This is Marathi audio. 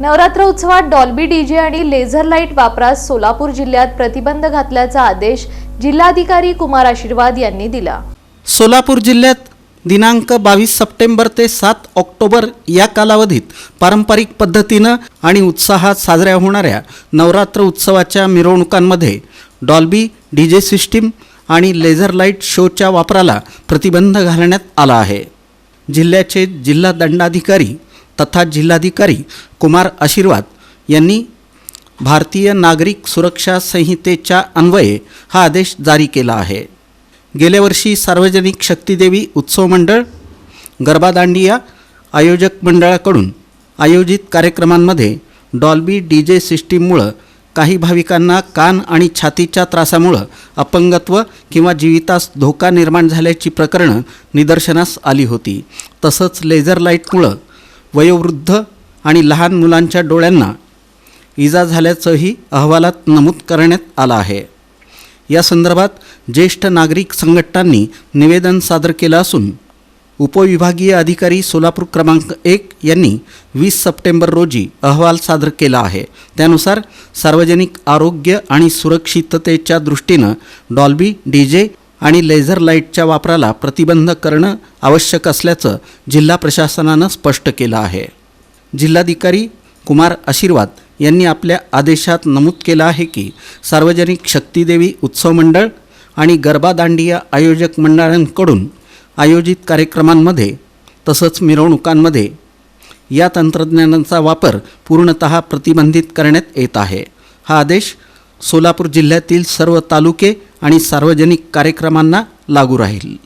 नवरात्र उत्सवात डॉल्बी डीजे आणि लेझर लाइट वापरास सोलापूर जिल्ह्यात प्रतिबंध घातल्याचा आदेश जिल्हाधिकारी कुमार आशीर्वाद यांनी दिला. सोलापूर जिल्ह्यात दिनांक बावीस सप्टेंबर ते सात ऑक्टोबर या कालावधीत पारंपरिक पद्धतीनं आणि उत्साहात साजऱ्या होणाऱ्या नवरात्र उत्सवाच्या मिरवणुकांमध्ये डॉल्बी डी जे सिस्टीम आणि लेझर लाइट शोच्या वापराला प्रतिबंध घालण्यात आला आहे. जिल्ह्याचे जिल्हा दंडाधिकारी तथा जिल्हाधिकारी कुमार आशीर्वाद यांनी भारतीय नागरिक सुरक्षा संहितेच्या अन्वये हा आदेश जारी केला आहे. गेल्या वर्षी सार्वजनिक शक्तिदेवी उत्सव मंडळ गरबादांडिया आयोजक मंडळाकडून आयोजित कार्यक्रमांमध्ये डॉल्बी डी जे सिस्टीममुळं काही भाविकांना कान आणि छातीच्या त्रासामुळं अपंगत्व किंवा जीवितास धोका निर्माण झाल्याची प्रकरणं निदर्शनास आली होती. तसंच लेझर लाईटमुळं वयोवृद्ध आणि लहान मुलांच्या डोळ्यांना इजा झाल्याचंही अहवालात नमूद करण्यात आलं आहे. या संदर्भात ज्येष्ठ नागरिक संघटनांनी निवेदन सादर केलं असून उपविभागीय अधिकारी सोलापूर क्रमांक एक यांनी वीस सप्टेंबर रोजी अहवाल सादर केला आहे. त्यानुसार सार्वजनिक आरोग्य आणि सुरक्षिततेच्या दृष्टीनं डॉल्बी डी जे आणि लेझर लाईटच्या वापराला प्रतिबंध करणं आवश्यक असल्याचं जिल्हा प्रशासनानं स्पष्ट केलं आहे. जिल्हाधिकारी कुमार आशीर्वाद यांनी आपल्या आदेशात नमूद केलं आहे की सार्वजनिक शक्तीदेवी उत्सव मंडळ आणि गरबा दांडिया आयोजक मंडळांकडून आयोजित कार्यक्रमांमध्ये तसंच मिरवणुकांमध्ये या तंत्रज्ञानाचा वापर पूर्णत प्रतिबंधित करण्यात येत आहे. हा आदेश सोलापूर जिल्ह्यातील सर्व तालुके आणि सार्वजनिक कार्यक्रमांना लागू राहील.